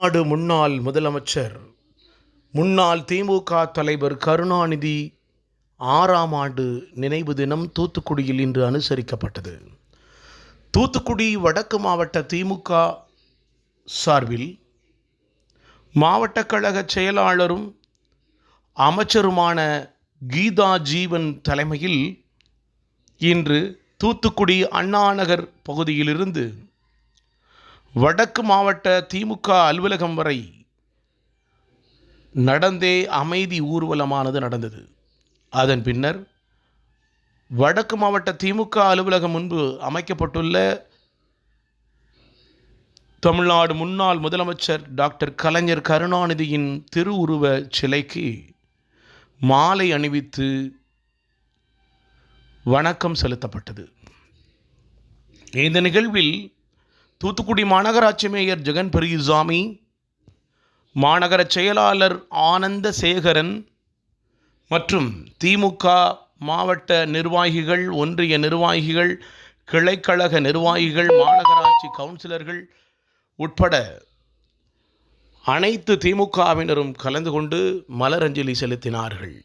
நாடு முன்னாள் முதலமைச்சர் முன்னாள் திமுக தலைவர் கருணாநிதி ஆறாம் ஆண்டு நினைவு தினம் தூத்துக்குடியில் இன்று அனுசரிக்கப்பட்டது. தூத்துக்குடி வடக்கு மாவட்ட திமுக சார்பில் மாவட்ட கழக செயலாளரும் அமைச்சருமான கீதா ஜீவன் தலைமையில் இன்று தூத்துக்குடி அண்ணாநகர் பகுதியிலிருந்து வடக்கு மாவட்ட திமுக அலுவலகம் வரை நடந்தே அமைதி ஊர்வலமானது நடந்தது. அதன் பின்னர் வடக்கு மாவட்ட திமுக அலுவலகம் முன்பு அமைக்கப்பட்டுள்ள தமிழ்நாடு முன்னாள் முதலமைச்சர் டாக்டர் கலைஞர் கருணாநிதியின் திருவுருவ சிலைக்கு மாலை அணிவித்து வணக்கம் செலுத்தப்பட்டது. இந்த நிகழ்வில் தூத்துக்குடி மாநகராட்சி மேயர் ஜெகன் பெரியசாமி மாநகர செயலாளர் ஆனந்த சேகரன் மற்றும் திமுக மாவட்ட நிர்வாகிகள் ஒன்றிய நிர்வாகிகள் கிளைக்கழக நிர்வாகிகள் மாநகராட்சி கவுன்சிலர்கள் உட்பட அனைத்து திமுகவினரும் கலந்து கொண்டு மலரஞ்சலி செலுத்தினார்கள்.